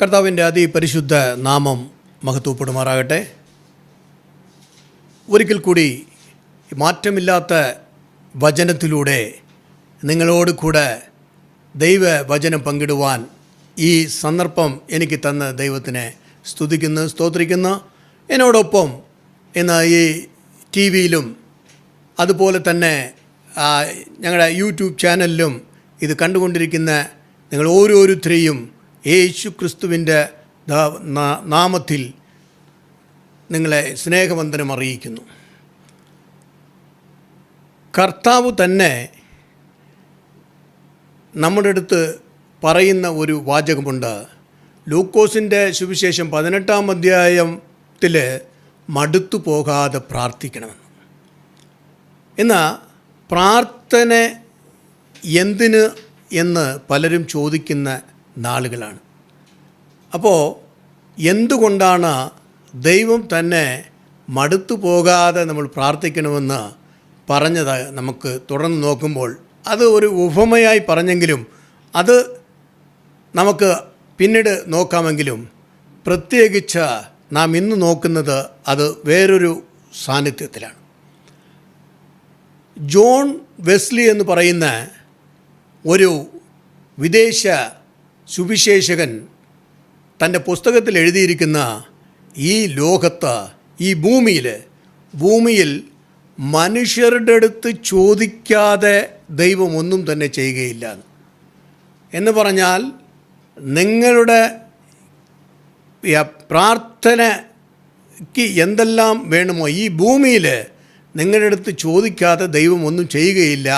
കർത്താവിന്റെ അതിപരിശുദ്ധ നാമം മഹത്വപ്പെടുമാറാകട്ടെ. ഒരിക്കൽ കൂടി മാറ്റമില്ലാത്ത വചനത്തിലൂടെ നിങ്ങളോട് കൂടെ ദൈവ വചനം പങ്കിടുവാൻ ഈ സന്ദർഭം എനിക്ക് തന്ന ദൈവത്തിനെ സ്തുതിക്കുന്നു സ്തോത്രിക്കുന്നു. എന്നോടൊപ്പം ഇന്ന് ഈ ടി വിയിലും അതുപോലെ തന്നെ ഞങ്ങളുടെ യൂട്യൂബ് ചാനലിലും ഇത് കണ്ടുകൊണ്ടിരിക്കുന്ന നിങ്ങൾ ഓരോരുത്തരെയും യേശു ക്രിസ്തുവിന്റെ നാമത്തിൽ നിങ്ങളെ സ്നേഹവന്ദനം അറിയിക്കുന്നു. കർത്താവ് തന്നെ നമ്മുടെ അടുത്ത് പറയുന്ന ഒരു വാചകമുണ്ട്. ലൂക്കോസിന്റെ സുവിശേഷം പതിനെട്ടാം അധ്യായത്തിൽ മടുത്തു പോകാതെ പ്രാർത്ഥിക്കണമെന്ന്. എന്നാൽ പ്രാർത്ഥന എന്തിന് എന്ന് പലരും ചോദിക്കുന്ന നാളുകളാണ്. അപ്പോൾ എന്തുകൊണ്ടാണ് ദൈവം തന്നെ മടുത്തു പോകാതെ നമ്മൾ പ്രാർത്ഥിക്കണമെന്ന് പറഞ്ഞത് നമുക്ക് തുടർന്ന് നോക്കുമ്പോൾ? അത് ഒരു ഉപമയായി പറഞ്ഞെങ്കിലും അത് നമുക്ക് പിന്നീട് നോക്കാമെങ്കിലും പ്രത്യേകിച്ച് നാം ഇന്ന് നോക്കുന്നത് അത് വേറൊരു സാന്നിധ്യത്തിലാണ്. ജോൺ വെസ്ലി എന്ന് പറയുന്ന ഒരു വിദേശ സുവിശേഷകൻ തന്റെ പുസ്തകത്തിൽ എഴുതിയിരിക്കുന്ന ഈ ലോകത്ത് ഈ ഭൂമിയിൽ ഭൂമിയിൽ മനുഷ്യരുടെ അടുത്ത് ചോദിക്കാതെ ദൈവം ഒന്നും തന്നെ ചെയ്യുകയില്ല എന്ന്. പറഞ്ഞാൽ നിങ്ങളുടെ പ്രാർത്ഥനയ്ക്ക് എന്തെല്ലാം വേണമോ ഈ ഭൂമിയിൽ നിങ്ങളുടെ അടുത്ത് ചോദിക്കാതെ ദൈവം ഒന്നും ചെയ്യുകയില്ല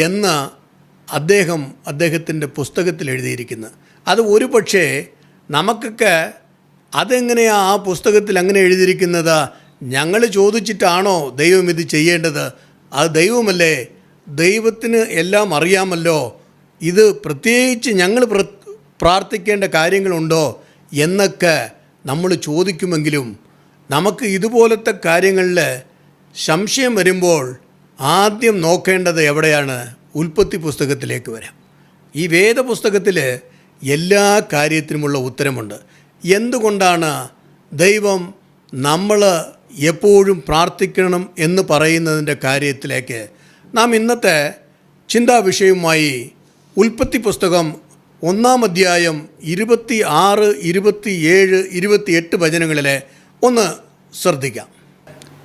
എന്ന് അദ്ദേഹം അദ്ദേഹത്തിന്റെ പുസ്തകത്തിൽ എഴുതിയിരിക്കുന്നത് അത് ഒരു പക്ഷേ നമുക്കൊക്കെ അതെങ്ങനെയാണ് ആ പുസ്തകത്തിൽ അങ്ങനെ എഴുതിയിരിക്കുന്നത്? ഞങ്ങൾ ചോദിച്ചിട്ടാണോ ദൈവം ഇത് ചെയ്യേണ്ടത്? അത് ദൈവമല്ലേ? ദൈവത്തിന് എല്ലാം അറിയാമല്ലോ. ഇത് പ്രത്യേകിച്ച് ഞങ്ങൾ പ്ര പ്രാർത്ഥിക്കേണ്ട കാര്യങ്ങളുണ്ടോ എന്നൊക്കെ നമ്മൾ ചോദിക്കുമെങ്കിലും നമുക്ക് ഇതുപോലത്തെ കാര്യങ്ങളിൽ സംശയം വരുമ്പോൾ ആദ്യം നോക്കേണ്ടത് എവിടെയാണ്? ഉൽപ്പത്തി പുസ്തകത്തിലേക്ക് വരാം. ഈ വേദപുസ്തകത്തിൽ എല്ലാ കാര്യത്തിനുമുള്ള ഉത്തരമുണ്ട്. എന്തുകൊണ്ടാണ് ദൈവം നമ്മൾ എപ്പോഴും പ്രാർത്ഥിക്കണം എന്ന് പറയുന്നതിന്റെ കാര്യത്തിലേക്ക് നാം ഇന്നത്തെ ചിന്താ വിഷയവുമായി ഉൽപ്പത്തി പുസ്തകം ഒന്നാം അധ്യായം ഇരുപത്തി ആറ് ഇരുപത്തി ഏഴ് ഇരുപത്തിയെട്ട് വചനങ്ങളിലെ ഒന്ന് ശ്രദ്ധിക്കാം.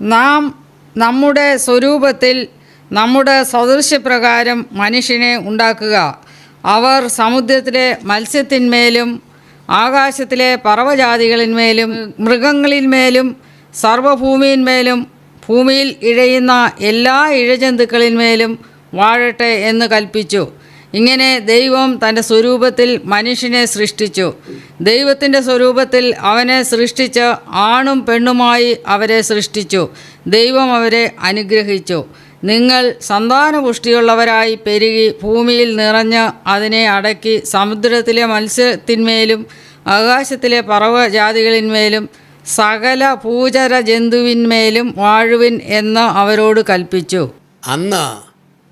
നാം നമ്മുടെ സ്വരൂപത്തിൽ നമ്മുടെ സദൃശ്യപ്രകാരം മനുഷ്യനെ ഉണ്ടാക്കുക. അവർ സമുദ്രത്തിലെ മത്സ്യത്തിന്മേലും ആകാശത്തിലെ പർവജാതികളിന്മേലും മൃഗങ്ങളിന്മേലും സർവഭൂമിയിന്മേലും ഭൂമിയിൽ ഇഴയുന്ന എല്ലാ ഇഴജന്തുക്കളിന്മേലും വാഴട്ടെ എന്ന് കൽപ്പിച്ചു. ഇങ്ങനെ ദൈവം തന്റെ സ്വരൂപത്തിൽ മനുഷ്യനെ സൃഷ്ടിച്ചു. ദൈവത്തിന്റെ സ്വരൂപത്തിൽ അവനെ സൃഷ്ടിച്ച് ആണും പെണ്ണുമായി അവരെ സൃഷ്ടിച്ചു. ദൈവം അവരെ അനുഗ്രഹിച്ചു. നിങ്ങൾ സന്താനപുഷ്ടിയുള്ളവരായി പെരുകി ഭൂമിയിൽ നിറഞ്ഞ് അതിനെ അടക്കി സമുദ്രത്തിലെ മത്സ്യത്തിന്മേലും ആകാശത്തിലെ പർവജാതികളിന്മേലും സകല ഭൂചര ജന്തുവിന്മേലും വാഴുവിൻ എന്ന് അവരോട് കൽപ്പിച്ചു. അന്ന്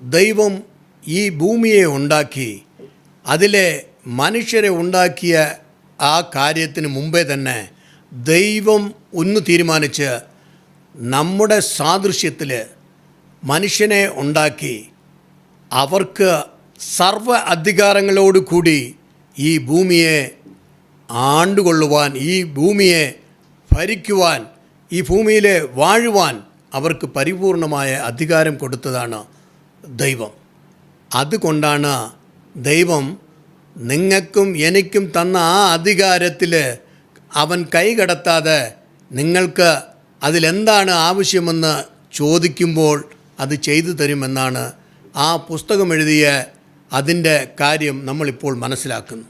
ദൈവം ഈ ഭൂമിയെ ഉണ്ടാക്കി അതിലെ മനുഷ്യരെ ഉണ്ടാക്കിയ ആ കാര്യത്തിന് മുമ്പേ തന്നെ ദൈവം ഒന്ന് തീരുമാനിച്ച് നമ്മുടെ സാദൃശ്യത്തിൽ മനുഷ്യനെ ഉണ്ടാക്കി അവർക്ക് സർവ അധികാരങ്ങളോട് കൂടി ഈ ഭൂമിയെ ആണ്ടുകൊള്ളുവാൻ ഈ ഭൂമിയെ ഭരിക്കുവാൻ ഈ ഭൂമിയിലെ വാഴുവാൻ അവർക്ക് പരിപൂർണമായ അധികാരം കൊടുത്തതാണ് ദൈവം. അതുകൊണ്ടാണ് ദൈവം നിങ്ങൾക്കും എനിക്കും തന്ന ആ അധികാരത്തിൽ അവൻ കൈകടത്താതെ നിങ്ങൾക്ക് അതിലെന്താണ് ആവശ്യമെന്ന് ചോദിക്കുമ്പോൾ അത് ചെയ്തു തരുമെന്നാണ് ആ പുസ്തകം എഴുതിയ അതിന്റെ കാര്യം നമ്മളിപ്പോൾ മനസ്സിലാക്കുന്നു.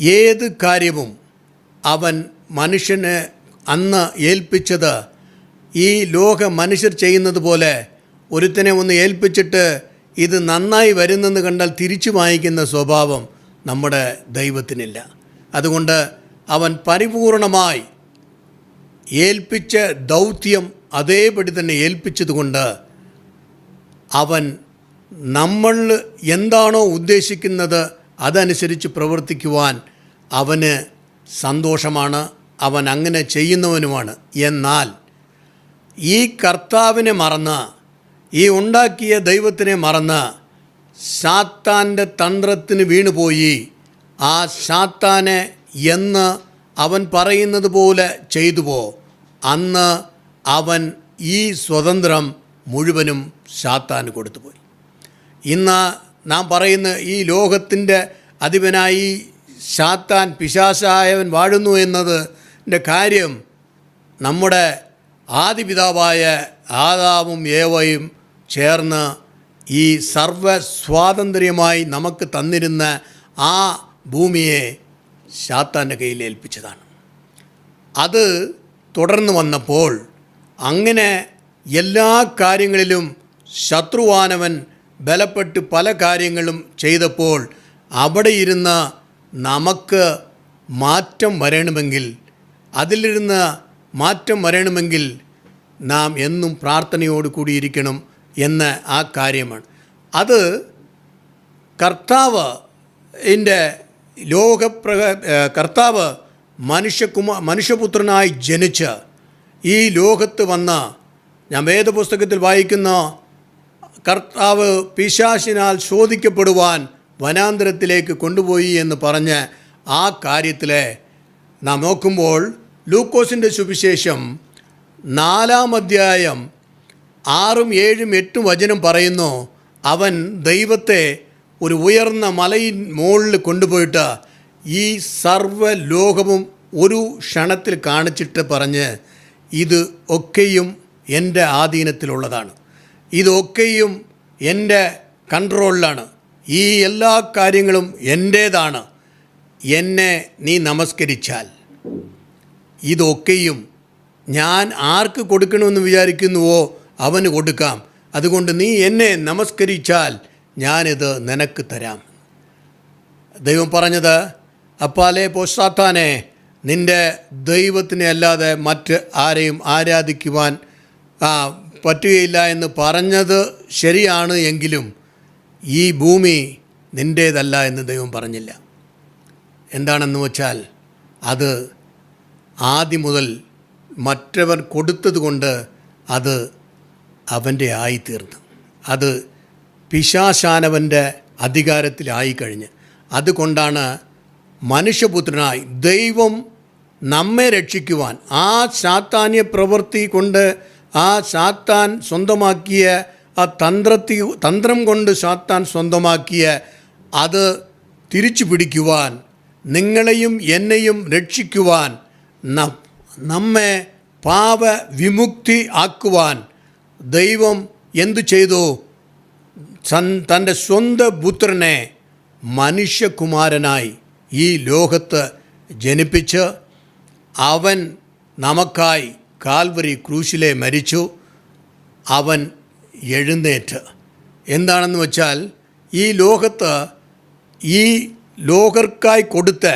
ഏത് കാര്യവും അവൻ മനുഷ്യന് അന്ന് ഏൽപ്പിച്ചത് ഈ ലോക മനുഷ്യർ ചെയ്യുന്നത് പോലെ ഒരുത്തനെ ഒന്ന് ഏൽപ്പിച്ചിട്ട് ഇത് നന്നായി വരുന്നെന്ന് കണ്ടാൽ തിരിച്ചു വാങ്ങിക്കുന്ന സ്വഭാവം നമ്മുടെ ദൈവത്തിനില്ല. അതുകൊണ്ട് അവൻ പരിപൂർണമായി ഏൽപ്പിച്ച ദൗത്യം അതേപടി തന്നെ ഏൽപ്പിച്ചതുകൊണ്ട് അവൻ നമ്മൾ എന്താണോ ഉദ്ദേശിക്കുന്നത് അതനുസരിച്ച് പ്രവർത്തിക്കുവാൻ അവന് സന്തോഷമാണ് അവൻ അങ്ങനെ ചെയ്യുന്നവനുമാണ്. എന്നാൽ ഈ കർത്താവിനെ മറന്ന് ഈ ഉണ്ടാക്കിയ ദൈവത്തിനെ മറന്ന് സാത്താന്റെ തന്ത്രത്തിന് വീണുപോയി. ആ സാത്താനെ എന്ന് അവൻ പറയുന്നത് പോലെ ചെയ്തു പോ അന്ന് അവൻ ഈ സ്വതന്ത്രം മുഴുവനും സാത്താന് കൊടുത്തുപോയി. ഇന്ന് നാം പറയുന്ന ഈ ലോകത്തിന്റെ അധിപനായി സാത്താൻ പിശാസായവൻ വാഴുന്നു എന്നതിന്റെ കാര്യം നമ്മുടെ ആദിപിതാവായ ആദാവും ഏവയും ചേർന്ന് ഈ സർവ സ്വാതന്ത്ര്യമായി നമുക്ക് തന്നിരുന്ന ആ ഭൂമിയെ ശാത്താന്റെ കയ്യിൽ ഏൽപ്പിച്ചതാണ്. അത് തുടർന്ന് വന്നപ്പോൾ അങ്ങനെ എല്ലാ കാര്യങ്ങളിലും ശത്രുവാനവൻ ബലപ്പെട്ട് പല കാര്യങ്ങളും ചെയ്തപ്പോൾ അവിടെ ഇരുന്ന് നമുക്ക് മാറ്റം വരണമെങ്കിൽ അതിലിരുന്ന് മാറ്റം വരണമെങ്കിൽ നാം എന്നും പ്രാർത്ഥനയോട് കൂടിയിരിക്കണം എന്ന ആ കാര്യമാണ്. അത് കർത്താവ് എന്റെ ലോകപ്രക കർത്താവ് മനുഷ്യകുമാ മനുഷ്യപുത്രനായി ജനിച്ച് ഈ ലോകത്ത് വന്ന ഞാൻ വേദപുസ്തകത്തിൽ വായിക്കുന്ന കർത്താവ് പിശാശിനാൽ ശോധിക്കപ്പെടുവാൻ വനാന്തരത്തിലേക്ക് കൊണ്ടുപോയി എന്ന് പറഞ്ഞ് ആ കാര്യത്തിൽ നാം നോക്കുമ്പോൾ ലൂക്കോസിന്റെ സുവിശേഷം നാലാം അധ്യായം ആറും ഏഴും എട്ടും വചനം പറയുന്നു അവൻ ദൈവത്തെ ഒരു ഉയർന്ന മലയിൻ മുകളിൽ കൊണ്ടുപോയിട്ട് ഈ സർവലോകവും ഒരു ക്ഷണത്തിൽ കാണിച്ചിട്ട് പറഞ്ഞ് ഇത് ഒക്കെയും എന്റെ ആധീനത്തിലുള്ളതാണ്. ഇതൊക്കെയും എന്റെ കൺട്രോളിലാണ്. ഈ എല്ലാ കാര്യങ്ങളും എന്റേതാണ്. എന്നെ നീ നമസ്കരിച്ചാൽ. ഇതൊക്കെയും ഞാൻ ആർക്ക് കൊടുക്കണമെന്ന് വിചാരിക്കുന്നുവോ അവന് കൊടുക്കാം. അതുകൊണ്ട് നീ എന്നെ നമസ്കരിച്ചാൽ ഞാനിത് നിനക്ക് തരാം. ദൈവം പറഞ്ഞത് അപ്പാലേ പോസ്താത്താനെ നിന്റെ ദൈവത്തിനെ അല്ലാതെ മറ്റ് ആരെയും ആരാധിക്കുവാൻ പറ്റുകയില്ല എന്ന് പറഞ്ഞത് ശരിയാണ് എങ്കിലും ഈ ഭൂമി നിന്റേതല്ല എന്ന് ദൈവം പറഞ്ഞില്ല. എന്താണെന്ന് വെച്ചാൽ അത് ആദ്യം മുതൽ മറ്റവർ കൊടുത്തതുകൊണ്ട് അത് അവന്റെ ആയിത്തീർന്നു. അത് പിശാശാനവന്റെ അധികാരത്തിലായി കഴിഞ്ഞ്. അതുകൊണ്ടാണ് മനുഷ്യപുത്രനായി ദൈവം നമ്മെ രക്ഷിക്കുവാൻ ആ സാത്താന്യ പ്രവൃത്തി കൊണ്ട് ആ സാത്താൻ സ്വന്തമാക്കിയ ആ തന്ത്രത്തി തന്ത്രം കൊണ്ട് സാത്താൻ സ്വന്തമാക്കിയ അത് തിരിച്ചു പിടിക്കുവാൻ നിങ്ങളെയും എന്നെയും രക്ഷിക്കുവാൻ നമ്മെ പാപ വിമുക്തി ആക്കുവാൻ ദൈവം എന്തു ചെയ്തു? തന്റെ സ്വന്തം പുത്രനെ മനുഷ്യകുമാരനായി ഈ ലോകത്ത് ജനിപ്പിച്ച് അവൻ നമുക്കായി കാൽവരി ക്രൂശിലെ മരിച്ചു. അവൻ എഴുന്നേറ്റ്. എന്താണെന്ന് വെച്ചാൽ ഈ ലോകത്ത് ഈ ലോകർക്കായി കൊടുത്ത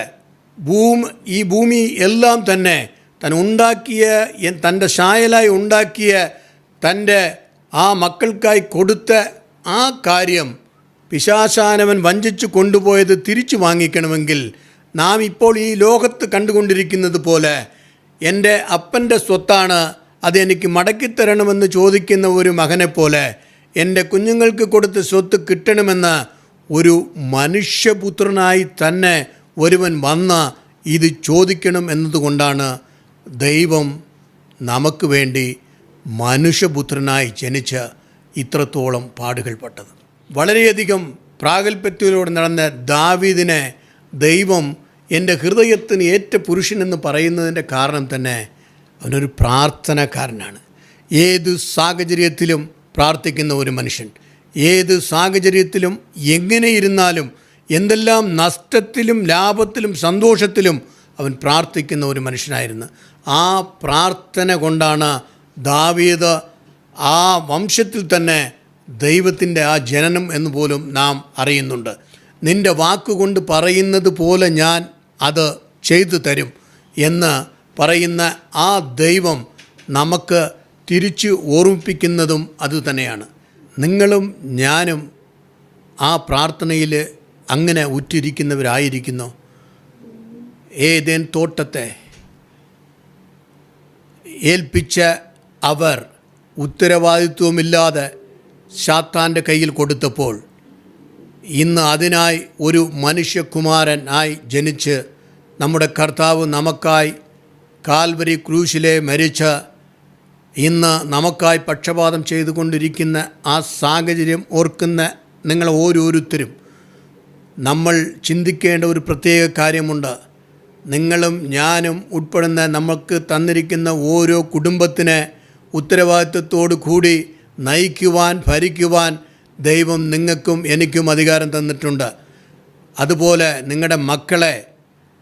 ഭൂമി ഈ ഭൂമി എല്ലാം തന്നെ തൻ ഉണ്ടാക്കിയ തന്റെ ഷായലായി ഉണ്ടാക്കിയ തന്റെ ആ മക്കൾക്കായി കൊടുത്ത ആ കാര്യം പിശാശാനവൻ വഞ്ചിച്ചു കൊണ്ടുപോയത് തിരിച്ചു വാങ്ങിക്കണമെങ്കിൽ നാം ഇപ്പോൾ ഈ ലോകത്ത് കണ്ടുകൊണ്ടിരിക്കുന്നത് പോലെ എന്റെ അപ്പന്റെ സ്വത്താണ് അതെനിക്ക് മടക്കിത്തരണമെന്ന് ചോദിക്കുന്ന ഒരു മകനെപ്പോലെ എന്റെ കുഞ്ഞുങ്ങൾക്ക് കൊടുത്ത സ്വത്ത് കിട്ടണമെന്ന് ഒരു മനുഷ്യപുത്രനായി തന്നെ ഒരുവൻ വന്ന് ഇത് ചോദിക്കണം എന്നതുകൊണ്ടാണ് ദൈവം നമുക്ക് വേണ്ടി മനുഷ്യപുത്രനായി ജനിച്ച് ഇത്രത്തോളം പാടുകൾ പെട്ടത്. വളരെയധികം പ്രാഗൽഭ്യത്തിലൂടെ നടന്ന ദാവീദിനെ ദൈവം എന്റെ ഹൃദയത്തിന് ഏറ്റ പുരുഷനെന്ന് പറയുന്നതിന്റെ കാരണം തന്നെ അവനൊരു പ്രാർത്ഥനക്കാരനാണ്. ഏത് സാഹചര്യത്തിലും പ്രാർത്ഥിക്കുന്ന ഒരു മനുഷ്യൻ ഏത് സാഹചര്യത്തിലും എങ്ങനെ ഇരുന്നാലും എന്തെല്ലാം നഷ്ടത്തിലും ലാഭത്തിലും സന്തോഷത്തിലും അവൻ പ്രാർത്ഥിക്കുന്ന ഒരു മനുഷ്യനായിരുന്നു. ആ പ്രാർത്ഥന കൊണ്ടാണ് ദാവീദ് ആ വംശത്തിൽ തന്നെ ദൈവത്തിന്റെ ആ ജനനം എന്ന് പോലും നാം അറിയുന്നുണ്ട്. നിന്റെ വാക്കുകൊണ്ട് പറയുന്നത് പോലെ ഞാൻ അത് ചെയ്തു തരും എന്ന് പറയുന്ന ആ ദൈവം നമുക്ക് തിരിച്ച് ഓർമ്മിപ്പിക്കുന്നതും അതുതന്നെയാണ് നിങ്ങളും ഞാനും ആ പ്രാർത്ഥനയിൽ അങ്ങനെ ഉറ്റിരിക്കുന്നവരായിരിക്കുന്നു. ഏതേൻ തോട്ടത്തെ ഏൽപ്പിച്ച അവർ ഉത്തരവാദിത്വമില്ലാതെ ശാത്താന്റെ കയ്യിൽ കൊടുത്തപ്പോൾ ഇന്ന് അതിനായി ഒരു മനുഷ്യകുമാരൻ ആയി ജനിച്ച് നമ്മുടെ കർത്താവ് നമുക്കായി കാൽവരി ക്രൂശിലെ മരിച്ച് ഇന്ന് നമുക്കായി പക്ഷപാതം ചെയ്തുകൊണ്ടിരിക്കുന്ന ആ സാഹചര്യം ഓർക്കുന്ന നിങ്ങൾ ഓരോരുത്തരും നമ്മൾ ചിന്തിക്കേണ്ട ഒരു പ്രത്യേക കാര്യമുണ്ട്. നിങ്ങളും ഞാനും ഉൾപ്പെടുന്ന നമുക്ക് തന്നിരിക്കുന്ന ഓരോ കുടുംബത്തിനെ ഉത്തരവാദിത്വത്തോടു കൂടി നയിക്കുവാൻ ഭരിക്കുവാൻ ദൈവം നിങ്ങൾക്കും എനിക്കും അധികാരം തന്നിട്ടുണ്ട്. അതുപോലെ നിങ്ങളുടെ മക്കളെ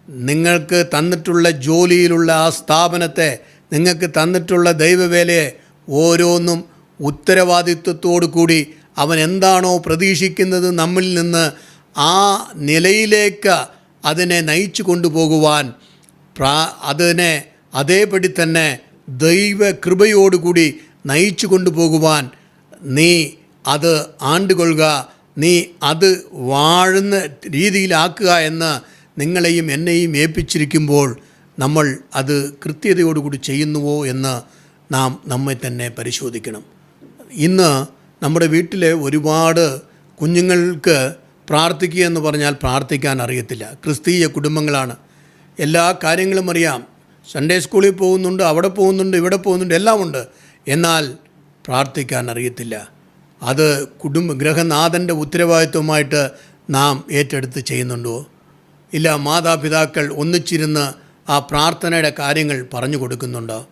നിങ്ങൾക്ക് തന്നിട്ടുള്ള ജോലിയിലുള്ള ആ സ്ഥാപനത്തെ നിങ്ങൾക്ക് തന്നിട്ടുള്ള ദൈവവേലയെ ഓരോന്നും ഉത്തരവാദിത്വത്തോടു കൂടി അവൻ എന്താണോ പ്രതീക്ഷിക്കുന്നത് നമ്മിൽ നിന്ന് ആ നിലയിലേക്ക് അതിനെ നയിച്ചു കൊണ്ടുപോകുവാൻ പ്രാ അതിനെ അതേപടി തന്നെ ദൈവ കൃപയോടുകൂടി നയിച്ചു കൊണ്ടുപോകുവാൻ നീ അത് ആണ്ടുകൊള്ളുക. നീ അത് വാഴുന്ന രീതിയിലാക്കുക എന്ന് നിങ്ങളെയും എന്നെയും ഏൽപ്പിച്ചിരിക്കുമ്പോൾ നമ്മൾ അത് കൃത്യതയോടുകൂടി ചെയ്യുന്നുവോ എന്ന് നാം നമ്മെ തന്നെ പരിശോധിക്കണം. ഇന്ന് നമ്മുടെ വീട്ടിലെ ഒരുപാട് കുഞ്ഞുങ്ങൾക്ക് പ്രാർത്ഥിക്കുക എന്ന് പറഞ്ഞാൽ പ്രാർത്ഥിക്കാൻ അറിയത്തില്ല. ക്രിസ്തീയ കുടുംബങ്ങളാണ്. എല്ലാ കാര്യങ്ങളും അറിയാം. സൺഡേ സ്കൂളിൽ പോകുന്നുണ്ട് അവിടെ പോകുന്നുണ്ട് ഇവിടെ പോകുന്നുണ്ട് എല്ലാം ഉണ്ട് എന്നാൽ പ്രാർത്ഥിക്കാൻ അറിയത്തില്ല. അത് കുടുംബ ഗ്രഹനാഥന്റെ ഉത്തരവാദിത്വമായിട്ട് നാം ഏറ്റെടുത്ത് ചെയ്യുന്നുണ്ടോ? ഇല്ല മാതാപിതാക്കൾ ഒന്നിച്ചിരുന്ന് ആ പ്രാർത്ഥനയുടെ കാര്യങ്ങൾ പറഞ്ഞു കൊടുക്കുന്നുണ്ടോ?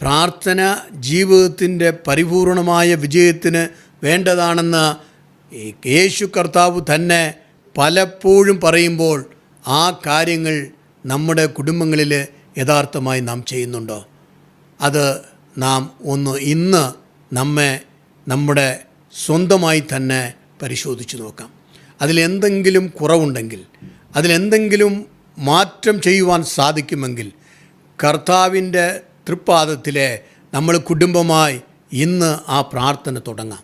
പ്രാർത്ഥന ജീവിതത്തിന്റെ പരിപൂർണമായ വിജയത്തിന് വേണ്ടതാണെന്ന് യേശു കർത്താവ് തന്നെ പലപ്പോഴും പറയുമ്പോൾ ആ കാര്യങ്ങൾ നമ്മുടെ കുടുംബങ്ങളിൽ യഥാർത്ഥമായി നാം ചെയ്യുന്നുണ്ടോ? അത് നാം ഒന്ന് ഇന്ന് നമ്മെ നമ്മുടെ സ്വന്തമായി തന്നെ പരിശോധിച്ച് നോക്കാം. അതിലെന്തെങ്കിലും കുറവുണ്ടെങ്കിൽ അതിലെന്തെങ്കിലും മാറ്റം ചെയ്യുവാൻ സാധിക്കുമെങ്കിൽ കർത്താവിന്റെ തൃപ്പാദത്തിലെ നമ്മൾ കുടുംബമായി ഇന്ന് ആ പ്രാർത്ഥന തുടങ്ങാം.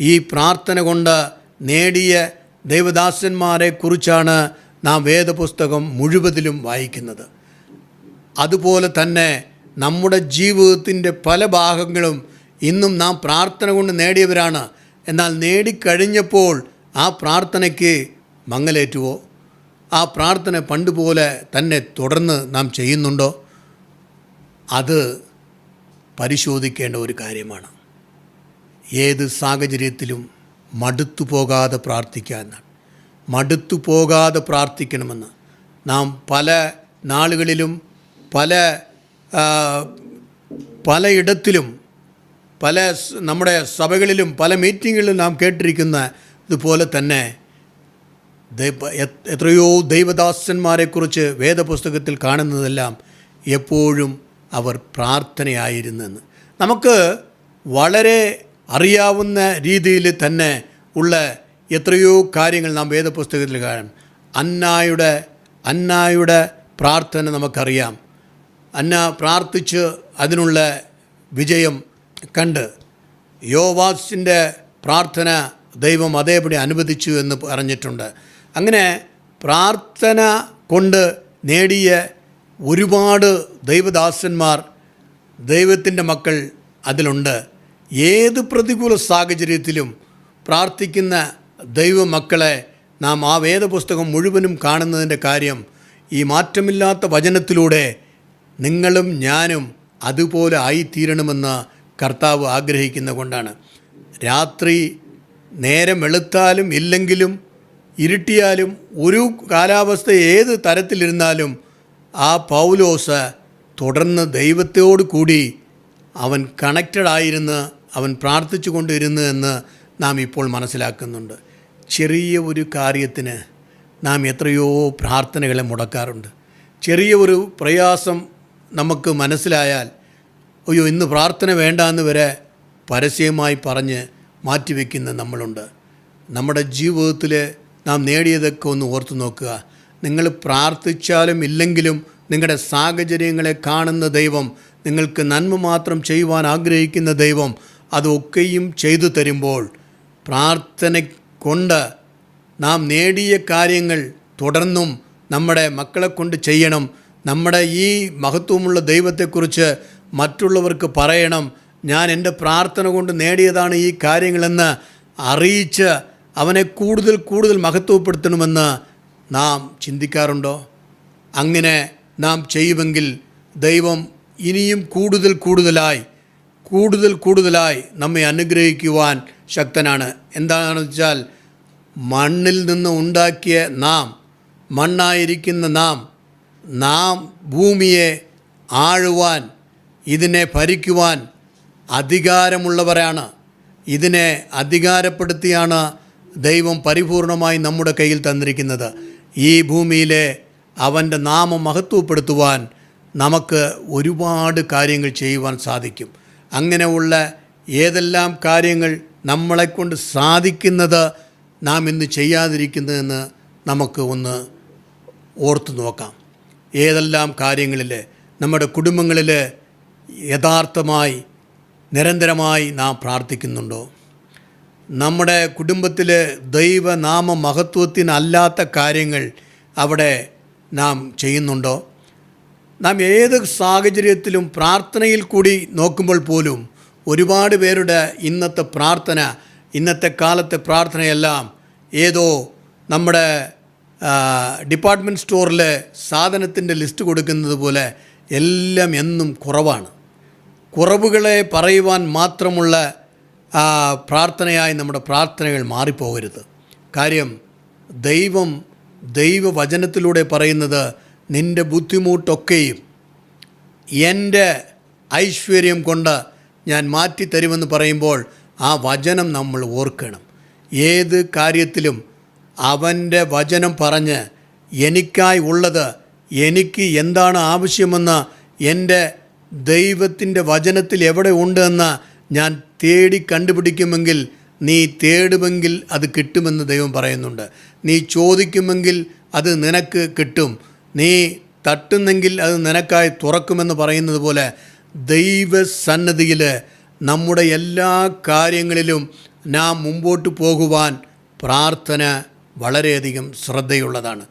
ഈ പ്രാർത്ഥന കൊണ്ട് നേടിയ ദൈവദാസന്മാരെക്കുറിച്ചാണ് നാം വേദപുസ്തകം മുഴുവതിലും വായിക്കുന്നത്. അതുപോലെ തന്നെ നമ്മുടെ ജീവിതത്തിന്റെ പല ഭാഗങ്ങളും ഇന്നും നാം പ്രാർത്ഥന കൊണ്ട് നേടിയവരാണ്. എന്നാൽ നേടിക്കഴിഞ്ഞപ്പോൾ ആ പ്രാർത്ഥനയ്ക്ക് മങ്ങലേറ്റുവോ? ആ പ്രാർത്ഥന പണ്ടുപോലെ തന്നെ തുടർന്ന് നാം ചെയ്യുന്നുണ്ടോ? അത് പരിശോധിക്കേണ്ട ഒരു കാര്യമാണ്. ഏത് സാഹചര്യത്തിലും മടുത്തു പോകാതെ പ്രാർത്ഥിക്കാനാണ് മടുത്തു പോകാതെ പ്രാർത്ഥിക്കണമെന്ന്. നാം പല നാളുകളിലും പല പലയിടത്തിലും പല നമ്മുടെ സഭകളിലും പല മീറ്റിങ്ങുകളിലും നാം കേട്ടിരിക്കുന്ന ഇതുപോലെ തന്നെ എത്രയോ ദൈവദാസന്മാരെക്കുറിച്ച് വേദപുസ്തകത്തിൽ കാണുന്നതെല്ലാം എപ്പോഴും അവർ പ്രാർത്ഥനയായിരുന്നെന്ന്. നമുക്ക് വളരെ അറിയാവുന്ന രീതിയിൽ തന്നെ ഉള്ള എത്രയോ കാര്യങ്ങൾ നാം വേദപുസ്തകത്തിൽ കാണാം. അന്നായുടെ അന്നായുടെ പ്രാർത്ഥന നമുക്കറിയാം. അന്ന പ്രാർത്ഥിച്ച് അതിനുള്ള വിജയം കണ്ട് യോവാസിന്റെ പ്രാർത്ഥന ദൈവം അതേപടി അനുവദിച്ചു എന്ന് പറഞ്ഞിട്ടുണ്ട്. അങ്ങനെ പ്രാർത്ഥന കൊണ്ട് നേടിയ ഒരുപാട് ദൈവദാസന്മാർ ദൈവത്തിന്റെ മക്കൾ അതിലുണ്ട്. ഏത് പ്രതികൂല സാഹചര്യത്തിലും പ്രാർത്ഥിക്കുന്ന ദൈവമക്കളെ നാം ആ വേദപുസ്തകം മുഴുവനും കാണുന്നതിന്റെ കാര്യം ഈ മാറ്റമില്ലാത്ത വചനത്തിലൂടെ നിങ്ങളും ഞാനും അതുപോലെ ആയിത്തീരണമെന്ന് കർത്താവ് ആഗ്രഹിക്കുന്ന കൊണ്ടാണ്. രാത്രി നേരം വെളുത്താലും ഇല്ലെങ്കിലും ഇരുട്ടിയാലും ഒരു കാലാവസ്ഥ ഏത് തരത്തിലിരുന്നാലും ആ പൗലോസ് തുടർന്ന് ദൈവത്തോടു കൂടി അവൻ കണക്റ്റഡ് ആയിരുന്ന് അവൻ പ്രാർത്ഥിച്ചു കൊണ്ടിരുന്നു എന്ന് നാം ഇപ്പോൾ മനസ്സിലാക്കുന്നുണ്ട്. ചെറിയ ഒരു കാര്യത്തിന് നാം എത്രയോ പ്രാർത്ഥനകളെ മുടക്കാറുണ്ട്. ചെറിയ ഒരു പ്രയാസം നമുക്ക് മനസ്സിലായാൽ അയ്യോ ഇന്ന് പ്രാർത്ഥന വേണ്ട എന്ന് വരെ പരസ്യമായി പറഞ്ഞ് മാറ്റിവെക്കുന്ന നമ്മളുണ്ട്. നമ്മുടെ ജീവിതത്തിൽ നാം നേടിയതൊക്കെ ഒന്ന് ഓർത്തു നോക്കുക. നിങ്ങൾ പ്രാർത്ഥിച്ചാലും ഇല്ലെങ്കിലും നിങ്ങളുടെ സാഹചര്യങ്ങളെ കാണുന്ന ദൈവം നിങ്ങൾക്ക് നന്മ മാത്രം ചെയ്യുവാൻ ആഗ്രഹിക്കുന്ന ദൈവം അതൊക്കെയും ചെയ്തു തരുമ്പോൾ പ്രാർത്ഥന കൊണ്ട് നാം നേടിയ കാര്യങ്ങൾ തുടർന്നും നമ്മുടെ മക്കളെ കൊണ്ട് ചെയ്യണം. നമ്മുടെ ഈ മഹത്വമുള്ള ദൈവത്തെക്കുറിച്ച് മറ്റുള്ളവർക്ക് പറയണം ഞാൻ എന്റെ പ്രാർത്ഥന കൊണ്ട് നേടിയതാണ് ഈ കാര്യങ്ങളെന്ന് അറിയിച്ച് അവനെ കൂടുതൽ കൂടുതൽ മഹത്വപ്പെടുത്തണമെന്ന് നാം ചിന്തിക്കാറുണ്ടോ? അങ്ങനെ നാം ചെയ്യുമെങ്കിൽ ദൈവം ഇനിയും കൂടുതൽ കൂടുതലായി കൂടുതൽ കൂടുതലായി നമ്മെ അനുഗ്രഹിക്കുവാൻ ശക്തനാണ്. എന്താണെന്ന് വെച്ചാൽ മണ്ണിൽ നിന്ന് ഉണ്ടാക്കിയ നാം മണ്ണായിരിക്കുന്ന നാം നാം ഭൂമിയെ ആഴുവാൻ ഇതിനെ ഭരിക്കുവാൻ അധികാരമുള്ളവരാണ്. ഇതിനെ അധികാരപ്പെടുത്തിയാണ് ദൈവം പരിപൂർണമായി നമ്മുടെ കയ്യിൽ തന്നിരിക്കുന്നത്. ഈ ഭൂമിയിലെ അവന്റെ നാമം മഹത്വപ്പെടുത്തുവാൻ നമുക്ക് ഒരുപാട് കാര്യങ്ങൾ ചെയ്യുവാൻ സാധിക്കും. അങ്ങനെയുള്ള ഏതെല്ലാം കാര്യങ്ങൾ നമ്മളെക്കൊണ്ട് സാധിക്കുന്നത് നാം ഇന്ന് ചെയ്യാതിരിക്കുന്നതെന്ന് നമുക്ക് ഒന്ന് ഓർത്തു നോക്കാം. ഏതെല്ലാം കാര്യങ്ങളിൽ നമ്മുടെ കുടുംബങ്ങളിൽ യഥാർത്ഥമായി നിരന്തരമായി നാം പ്രാർത്ഥിക്കുന്നുണ്ടോ? നമ്മുടെ കുടുംബത്തിലെ ദൈവനാമ മഹത്വത്തിനല്ലാത്ത കാര്യങ്ങൾ അവിടെ നാം ചെയ്യുന്നുണ്ടോ? നാം ഏത് സാഹചര്യത്തിലും പ്രാർത്ഥനയിൽ കൂടി നോക്കുമ്പോൾ പോലും ഒരുപാട് പേരുടെ ഇന്നത്തെ പ്രാർത്ഥന ഇന്നത്തെ കാലത്തെ പ്രാർത്ഥനയെല്ലാം ഏതോ നമ്മുടെ ഡിപ്പാർട്ട്മെന്റ് സ്റ്റോറിലെ സാധനത്തിന്റെ ലിസ്റ്റ് കൊടുക്കുന്നത് പോലെ എല്ലാം എന്നും കുറവാണ്. കുറവുകളെ പറയുവാൻ മാത്രമുള്ള പ്രാർത്ഥനയായി നമ്മുടെ പ്രാർത്ഥനകൾ മാറിപ്പോകരുത്. കാര്യം ദൈവം ദൈവവചനത്തിലൂടെ പറയുന്നത് നിന്റെ ബുദ്ധിമുട്ടൊക്കെയും എന്റെ ഐശ്വര്യം കൊണ്ട് ഞാൻ മാറ്റിത്തരുമെന്ന് പറയുമ്പോൾ ആ വചനം നമ്മൾ ഓർക്കണം. ഏത് കാര്യത്തിലും അവന്റെ വചനം പറഞ്ഞ് എനിക്കായി ഉള്ളത് എനിക്ക് എന്താണ് ആവശ്യമെന്ന് എന്റെ ദൈവത്തിന്റെ വചനത്തിൽ എവിടെ ഉണ്ട് എന്ന് ഞാൻ തേടി കണ്ടുപിടിക്കുമെങ്കിൽ നീ തേടുമെങ്കിൽ അത് കിട്ടുമെന്ന് ദൈവം പറയുന്നുണ്ട്. നീ ചോദിക്കുമെങ്കിൽ അത് നിനക്ക് കിട്ടും. നീ തട്ടുന്നെങ്കിൽ അത് നിനക്കായി തുറക്കുമെന്ന് പറയുന്നത് പോലെ ദൈവസന്നദ്ധിയിൽ നമ്മുടെ എല്ലാ കാര്യങ്ങളിലും നാം മുമ്പോട്ട് പോകുവാൻ പ്രാർത്ഥന വളരെയധികം ശ്രദ്ധയുള്ളതാണ്.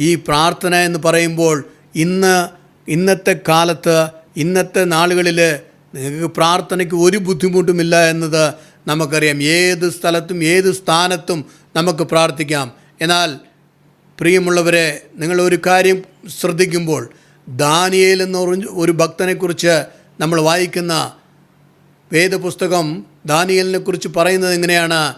ഈ പ്രാർത്ഥന എന്ന് പറയുമ്പോൾ ഇന്ന് ഇന്നത്തെ കാലത്ത് ഇന്നത്തെ നാളുകളിൽ നിങ്ങൾക്ക് പ്രാർത്ഥനയ്ക്ക് ഒരു ബുദ്ധിമുട്ടുമില്ല എന്നത് നമുക്കറിയാം. ഏത് സ്ഥലത്തും ഏത് സ്ഥാനത്തും നമുക്ക് പ്രാർത്ഥിക്കാം. എന്നാൽ പ്രിയമുള്ളവരെ നിങ്ങൾ ഒരു കാര്യം ശ്രദ്ധിക്കുമ്പോൾ ദാനിയേൽ എന്ന് പറഞ്ഞ ഒരു ഭക്തനെക്കുറിച്ച് നമ്മൾ വായിക്കുന്ന വേദപുസ്തകം ദാനിയലിനെ കുറിച്ച് പറയുന്നത് എങ്ങനെയാണ്?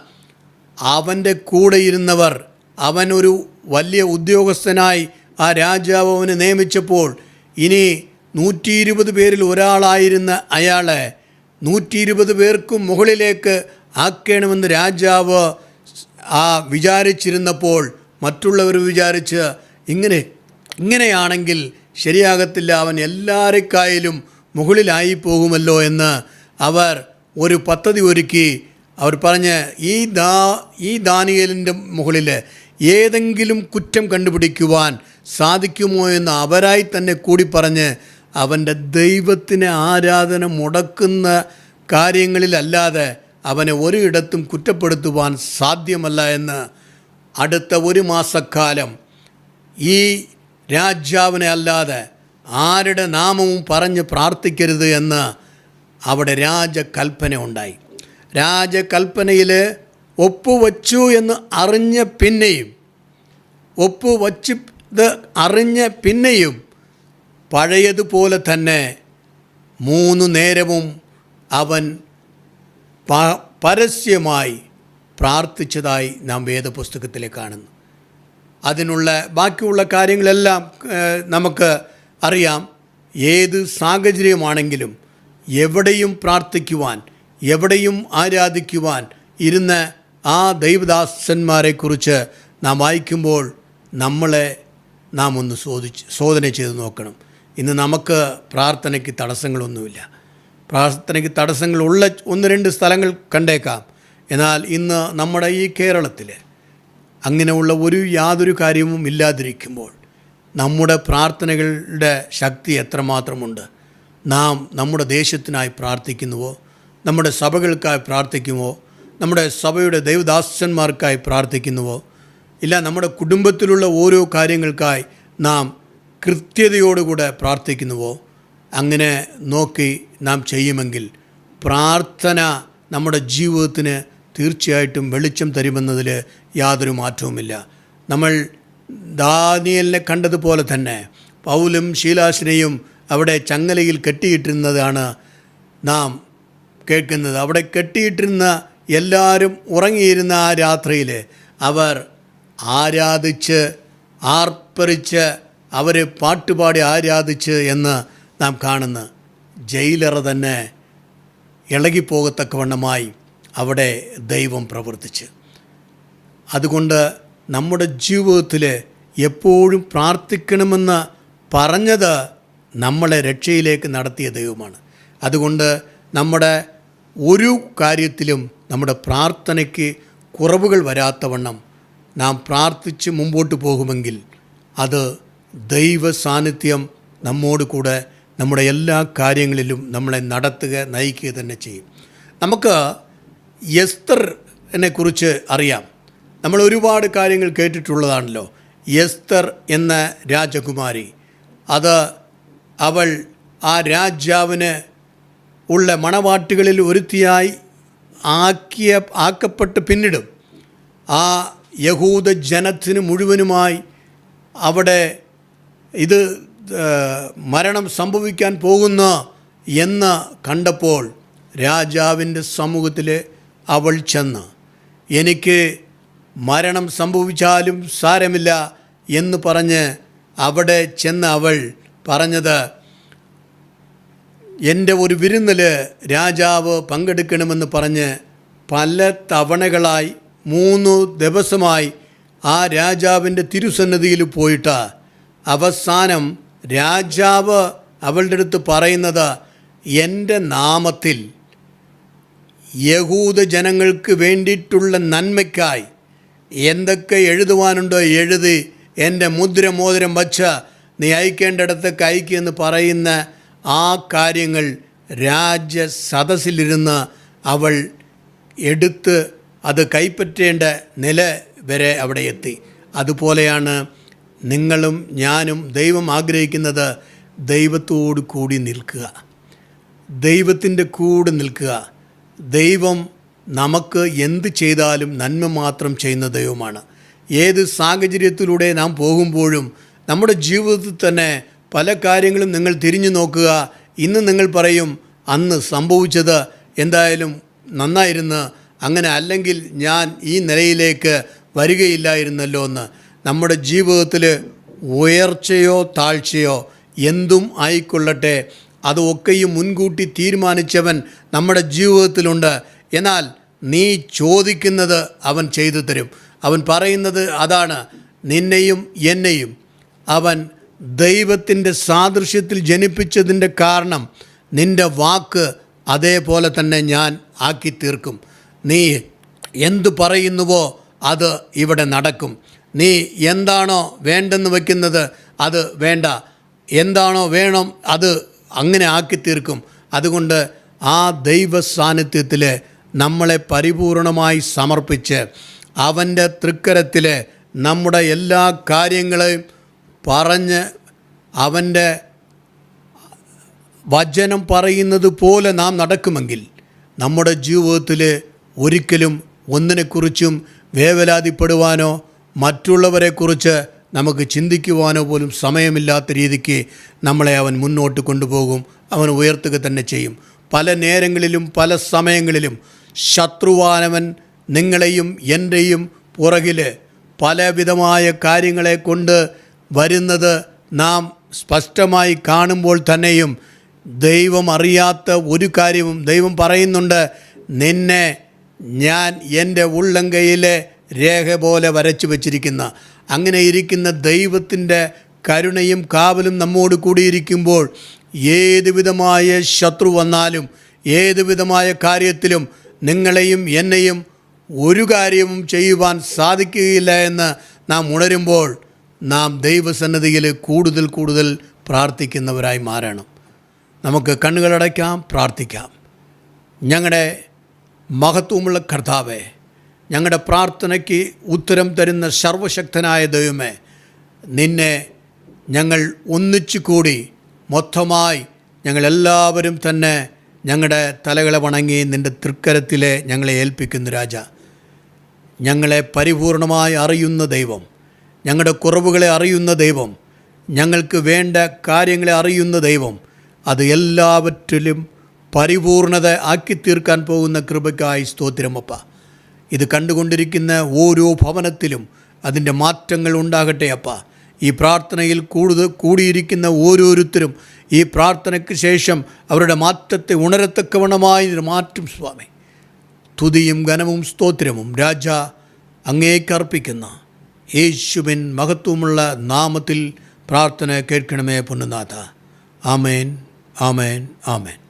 അവന്റെ കൂടെ ഇരുന്നവർ അവൻ ഒരു വലിയ ഉദ്യോഗസ്ഥനായി ആ രാജാവ് അവനെ നിയമിച്ചപ്പോൾ ഇനി നൂറ്റി ഇരുപത് പേരിൽ ഒരാളായിരുന്ന അയാളെ നൂറ്റി ഇരുപത് പേർക്കും മുകളിലേക്ക് ആക്കണമെന്ന് രാജാവ് ആ വിചാരിച്ചിരുന്നപ്പോൾ മറ്റുള്ളവർ വിചാരിച്ച് ഇങ്ങനെ ഇങ്ങനെയാണെങ്കിൽ ശരിയാകത്തില്ല അവൻ എല്ലാരെക്കായാലും മുകളിലായി പോകുമല്ലോ എന്ന് അവർ ഒരു പദ്ധതി ഒരുക്കി. അവർ പറഞ്ഞ് ഈ ദാ ഈ ദാനിയലിന്റെ മുകളിൽ ഏതെങ്കിലും കുറ്റം കണ്ടുപിടിക്കുവാൻ സാധിക്കുമോ? എന്ന് അവരായി തന്നെ കൂടി പറഞ്ഞ് അവന്റെ ദൈവത്തിന് ആരാധന മുടക്കുന്ന കാര്യങ്ങളിലല്ലാതെ അവനെ ഒരിടത്തും കുറ്റപ്പെടുത്തുവാൻ സാധ്യമല്ല എന്ന് അടുത്ത ഒരു മാസക്കാലം ഈ രാജാവിനെ അല്ലാതെ ആരുടെ നാമവും പറഞ്ഞ് പ്രാർത്ഥിക്കരുത് എന്ന് അവിടെ രാജകൽപ്പന ഉണ്ടായി. രാജകൽപ്പനയിൽ ഒപ്പുവച്ചു എന്ന് അറിഞ്ഞ പിന്നെയും ഒപ്പ് ഇത് അറിഞ്ഞ പിന്നെയും പഴയതുപോലെ തന്നെ മൂന്ന് നേരവും അവൻ പരസ്യമായി പ്രാർത്ഥിച്ചതായി നാം വേദപുസ്തകത്തിൽ കാണുന്നു. അതിനുള്ള ബാക്കിയുള്ള കാര്യങ്ങളെല്ലാം നമുക്ക് അറിയാം. ഏത് സാഹചര്യമാണെങ്കിലും എവിടെയും പ്രാർത്ഥിക്കുവാൻ എവിടെയും ആരാധിക്കുവാൻ ഇരുന്ന ആ ദൈവദാസന്മാരെക്കുറിച്ച് നാം വായിക്കുമ്പോൾ നമ്മളെ നാം ഒന്ന് ചോദിച്ച് ശോധന ചെയ്ത് നോക്കണം. ഇന്ന് നമുക്ക് പ്രാർത്ഥനയ്ക്ക് തടസ്സങ്ങളൊന്നുമില്ല. പ്രാർത്ഥനയ്ക്ക് തടസ്സങ്ങളുള്ള ഒന്ന് രണ്ട് സ്ഥലങ്ങൾ കണ്ടേക്കാം. എന്നാൽ ഇന്ന് നമ്മുടെ ഈ കേരളത്തിൽ അങ്ങനെയുള്ള ഒരു യാതൊരു കാര്യവും ഇല്ലാതിരിക്കുമ്പോൾ നമ്മുടെ പ്രാർത്ഥനകളുടെ ശക്തി എത്രമാത്രമുണ്ട്? നാം നമ്മുടെ ദേശത്തിനായി പ്രാർത്ഥിക്കുന്നുവോ? നമ്മുടെ സഭകൾക്കായി പ്രാർത്ഥിക്കുമോ? നമ്മുടെ സഭയുടെ ദൈവദാസന്മാർക്കായി പ്രാർത്ഥിക്കുന്നുവോ? ഇല്ല നമ്മുടെ കുടുംബത്തിലുള്ള ഓരോ കാര്യങ്ങൾക്കായി നാം കൃത്യതയോടുകൂടെ പ്രാർത്ഥിക്കുന്നുവോ? അങ്ങനെ നോക്കി നാം ചെയ്യുമെങ്കിൽ പ്രാർത്ഥന നമ്മുടെ ജീവിതത്തിന് തീർച്ചയായിട്ടും വെളിച്ചം തരുമെന്നതിൽ യാതൊരു മാറ്റവുമില്ല. നമ്മൾ ദാനിയലിനെ കണ്ടതുപോലെ തന്നെ പൗലും ശീലാസിനെയും അവിടെ ചങ്ങലയിൽ കെട്ടിയിട്ടിരുന്നതാണ് നാം കേൾക്കുന്നത്. അവിടെ കെട്ടിയിട്ടിരുന്ന എല്ലാവരും ഉറങ്ങിയിരുന്ന ആ രാത്രിയിൽ അവർ ആരാധിച്ച് ആർപ്പറിച്ച് അവരെ പാട്ടുപാടി ആരാധിച്ച് എന്ന് നാം കാണുന്നു ജയിലറ തന്നെ ഇളകിപ്പോകത്തക്കവണ്ണമായി അവിടെ ദൈവം പ്രവർത്തിച്ച്. അതുകൊണ്ട് നമ്മുടെ ജീവിതത്തിൽ എപ്പോഴും പ്രാർത്ഥിക്കണമെന്ന് പറഞ്ഞത് നമ്മളെ രക്ഷയിലേക്ക് നടത്തിയ ദൈവമാണ്. അതുകൊണ്ട് നമ്മുടെ ഒരു കാര്യത്തിലും നമ്മുടെ പ്രാർത്ഥനയ്ക്ക് കുറവുകൾ വരാത്തവണ്ണം നാം പ്രാർത്ഥിച്ച് മുമ്പോട്ട് പോകുമെങ്കിൽ അത് ദൈവ സാന്നിധ്യം നമ്മോട് കൂടെ നമ്മുടെ എല്ലാ കാര്യങ്ങളിലും നമ്മളെ നടത്തുക നയിക്കുക തന്നെ ചെയ്യും. നമുക്ക് എസ്തറിനെ കുറിച്ച് അറിയാം. നമ്മൾ ഒരുപാട് കാര്യങ്ങൾ കേട്ടിട്ടുള്ളതാണല്ലോ. എസ്തർ എന്ന രാജകുമാരി. അത് അവൾ ആ രാജാവിന് ഉള്ള മണവാട്ടികളിൽ ഒരുത്തിയായി ആക്കിയ ആക്കപ്പെട്ട് പിന്നിടും. ആ യഹൂദ ജനത്തിന് മുഴുവനുമായി അവിടെ ഇത് മരണം സംഭവിക്കാൻ പോകുന്ന എന്ന് കണ്ടപ്പോൾ രാജാവിന്റെ സമൂഹത്തിൽ അവൾ ചെന്ന് എനിക്ക് മരണം സംഭവിച്ചാലും സാരമില്ല എന്ന് പറഞ്ഞ് അവിടെ ചെന്ന് അവൾ പറഞ്ഞത് എന്റെ ഒരു വിരുന്നിൽ രാജാവ് പങ്കെടുക്കണമെന്ന് പറഞ്ഞ് പല തവണകളായി മൂന്ന് ദിവസമായി ആ രാജാവിന്റെ തിരുസന്നിധിയിൽ പോയിട്ട് അവസാനം രാജാവ് അവളുടെ അടുത്ത് പറയുന്നത് എന്റെ നാമത്തിൽ യഹൂദ ജനങ്ങൾക്ക് വേണ്ടിയിട്ടുള്ള നന്മയ്ക്കായി എന്തൊക്കെ എഴുതുവാനുണ്ടോ എഴുതി എന്റെ മുദ്രമോതിരം വച്ച് നീ അയക്കേണ്ടിടത്തൊക്കെ അയക്കുമെന്ന് പറയുന്ന ആ കാര്യങ്ങൾ രാജസദസ്സിലിരുന്ന് അവൾ എടുത്ത് അത് കൈപ്പറ്റേണ്ട നില വരെ അവിടെ എത്തി. അതുപോലെയാണ് നിങ്ങളും ഞാനും ദൈവം ആഗ്രഹിക്കുന്നത് ദൈവത്തോട് കൂടി നിൽക്കുക. ദൈവത്തിന്റെ കൂടെ നിൽക്കുക. ദൈവം നമുക്ക് എന്ത് ചെയ്താലും നന്മ മാത്രം ചെയ്യുന്ന ദൈവമാണ്. ഏത് സാഹചര്യത്തിലൂടെ നാം പോകുമ്പോഴും നമ്മുടെ ജീവിതത്തിൽ തന്നെ പല കാര്യങ്ങളും നിങ്ങൾ തിരിഞ്ഞു നോക്കുക. ഇന്ന് നിങ്ങൾ പറയും അന്ന് സംഭവിച്ചത് എന്തായാലും നന്നായിരുന്നു. അങ്ങനെ അല്ലെങ്കിൽ ഞാൻ ഈ നിലയിലേക്ക് വരികയില്ലായിരുന്നല്ലോ എന്ന്. നമ്മുടെ ജീവിതത്തിൽ ഉയർച്ചയോ താഴ്ചയോ എന്തും ആയിക്കൊള്ളട്ടെ അതൊക്കെയും മുൻകൂട്ടി തീരുമാനിച്ചവൻ നമ്മുടെ ജീവിതത്തിലുണ്ട്. എന്നാൽ നീ ചോദിക്കുന്നത് അവൻ ചെയ്തു തരും. അവൻ പറയുന്നത് അതാണ് നിന്നെയും എന്നെയും അവൻ ദൈവത്തിന്റെ സാദൃശ്യത്തിൽ ജനിപ്പിച്ചതിന്റെ കാരണം നിന്റെ വാക്ക് അതേപോലെ തന്നെ ഞാൻ ആക്കി തീർക്കും നീ എന്തു പറയുന്നുവോ അത് ഇവിടെ നടക്കും. നീ എന്താണോ വേണ്ടെന്ന് വയ്ക്കുന്നത് അത് വേണ്ട. എന്താണോ വേണം അത് അങ്ങനെ ആക്കി തീർക്കും. അതുകൊണ്ട് ആ ദൈവ സാന്നിധ്യത്തിൽ നമ്മളെ പരിപൂർണമായി സമർപ്പിച്ച് അവന്റെ തൃക്കരത്തിൽ നമ്മുടെ എല്ലാ കാര്യങ്ങളെയും പറഞ്ഞ് അവന്റെ വചനം പറയുന്നത് പോലെ നാം നടക്കുമെങ്കിൽ നമ്മുടെ ജീവിതത്തിൽ ഒരിക്കലും ഒന്നിനെക്കുറിച്ചും വേവലാതിപ്പെടുവാനോ മറ്റുള്ളവരെക്കുറിച്ച് നമുക്ക് ചിന്തിക്കുവാനോ പോലും സമയമില്ലാത്ത രീതിക്ക് നമ്മളെ അവൻ മുന്നോട്ട് കൊണ്ടുപോകും. അവൻ ഉയർത്തുക തന്നെ ചെയ്യും. പല നേരങ്ങളിലും പല സമയങ്ങളിലും ശത്രുവാനവൻ നിങ്ങളെയും എന്റെയും പുറകിൽ പലവിധമായ കാര്യങ്ങളെ കൊണ്ട് വരുന്നത് നാം സ്പഷ്ടമായി കാണുമ്പോൾ തന്നെയും ദൈവം അറിയാത്ത ഒരു കാര്യവും ദൈവം പറയുന്നുണ്ട്. നിന്നെ ഞാൻ എന്റെ ഉള്ളങ്കയിലെ രേഖ പോലെ വരച്ചു വച്ചിരിക്കുന്ന അങ്ങനെ ഇരിക്കുന്ന ദൈവത്തിന്റെ കരുണയും കാവലും നമ്മോട് കൂടിയിരിക്കുമ്പോൾ ഏതുവിധമായ ശത്രു വന്നാലും ഏതുവിധമായ കാര്യത്തിലും നിങ്ങളെയും എന്നെയും ഒരു കാര്യവും ചെയ്യുവാൻ സാധിക്കുകയില്ല എന്ന് നാം ഉണരുമ്പോൾ നാം ദൈവസന്നിധിയിൽ കൂടുതൽ കൂടുതൽ പ്രാർത്ഥിക്കുന്നവരായി മാറണം. നമുക്ക് കണ്ണുകളടയ്ക്കാം പ്രാർത്ഥിക്കാം. ഞങ്ങളുടെ മഹത്വമുള്ള കർത്താവെ ഞങ്ങളുടെ പ്രാർത്ഥനയ്ക്ക് ഉത്തരം തരുന്ന സർവശക്തനായ ദൈവമേ നിന്നെ ഞങ്ങൾ ഒന്നിച്ചു കൂടി മൊത്തമായി ഞങ്ങളെല്ലാവരും തന്നെ ഞങ്ങളുടെ തലകളെ വണങ്ങി നിന്റെ തൃക്കരത്തിലെ ഞങ്ങളെ ഏൽപ്പിക്കുന്നു രാജ. ഞങ്ങളെ പരിപൂർണമായി അറിയുന്ന ദൈവം ഞങ്ങളുടെ കുറവുകളെ അറിയുന്ന ദൈവം ഞങ്ങൾക്ക് വേണ്ട കാര്യങ്ങളെ അറിയുന്ന ദൈവം അത് എല്ലാവറ്റിലും പരിപൂർണത ആക്കി തീർക്കാൻ പോകുന്ന കൃപയ്ക്കായി സ്തോത്രമപ്പ ഇത് കണ്ടുകൊണ്ടിരിക്കുന്ന ഓരോ ഭവനത്തിലും അതിന്റെ മാറ്റങ്ങൾ ഉണ്ടാകട്ടെ അപ്പ. ഈ പ്രാർത്ഥനയിൽ കൂടുതൽ കൂടിയിരിക്കുന്ന ഓരോരുത്തരും ഈ പ്രാർത്ഥനയ്ക്ക് ശേഷം അവരുടെ മാറ്റത്തെ ഉണരത്തക്കവണമായി മാറ്റും സ്വാമി. തുതിയും ഘനവും സ്തോത്രവും രാജ അങ്ങേക്കർപ്പിക്കുന്ന യേശുവിൻ മഹത്വമുള്ള നാമത്തിൽ പ്രാർത്ഥന കേൾക്കണമേ പൊന്നുനാഥ. ആമേൻ ആമേൻ ആമേൻ.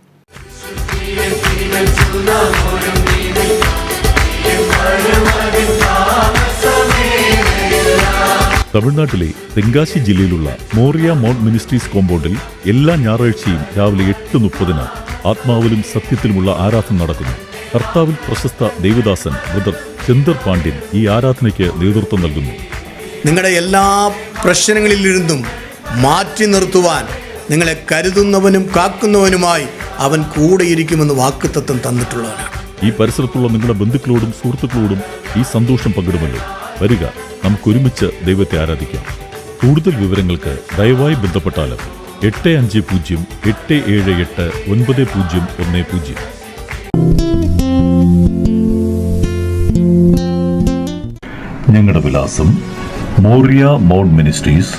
തമിഴ്നാട്ടിലെ തെങ്കാശി ജില്ലയിലുള്ള മോറിയ മൗണ്ട് മിനിസ്ട്രീസ് കോമ്പൗണ്ടിൽ എല്ലാ ഞായറാഴ്ചയും രാവിലെ എട്ട് മുപ്പതിന് ആത്മാവിലും സത്യത്തിലുമുള്ള ആരാധന നടക്കുന്നു. കർത്താവിൽ പ്രശസ്ത ദേവദാസൻ ബ്രദർ ചന്ദർ പാണ്ഡ്യൻ ഈ ആരാധനയ്ക്ക് നേതൃത്വം നൽകുന്നു. നിങ്ങളുടെ എല്ലാ പ്രശ്നങ്ങളിൽ നിന്നും മാറ്റി നിർത്തുവാൻ നിങ്ങളെ കരുതുന്നവനും കാക്കുന്നവനുമായി അവൻ കൂടെയിരിക്കുമെന്ന് വാക്കുത്തത്വം തന്നിട്ടുള്ളവനാണ്. ഈ പരിസരത്തുള്ള നിങ്ങളുടെ ബന്ധുക്കളോടും സുഹൃത്തുക്കളോടും ഈ സന്തോഷം പങ്കിടുമല്ലോ. വരിക നമുക്കൊരുമിച്ച് ദൈവത്തെ ആരാധിക്കാം. കൂടുതൽ വിവരങ്ങൾക്ക് ദയവായി ബന്ധപ്പെട്ടാൽ എട്ട് അഞ്ച് പൂജ്യം എട്ട് ഏഴ് എട്ട് ഒൻപത് പൂജ്യം ഒന്ന് പൂജ്യം. ഞങ്ങളുടെ വിലാസം Moriah mount ministries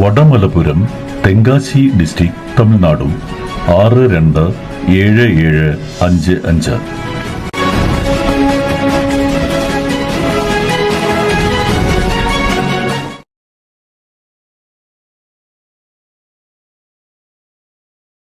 Vadamalapuram Tenkasi district തമിഴ്നാടും. ആറ് രണ്ട് ഏഴ് ഏഴ് അഞ്ച് അഞ്ച്.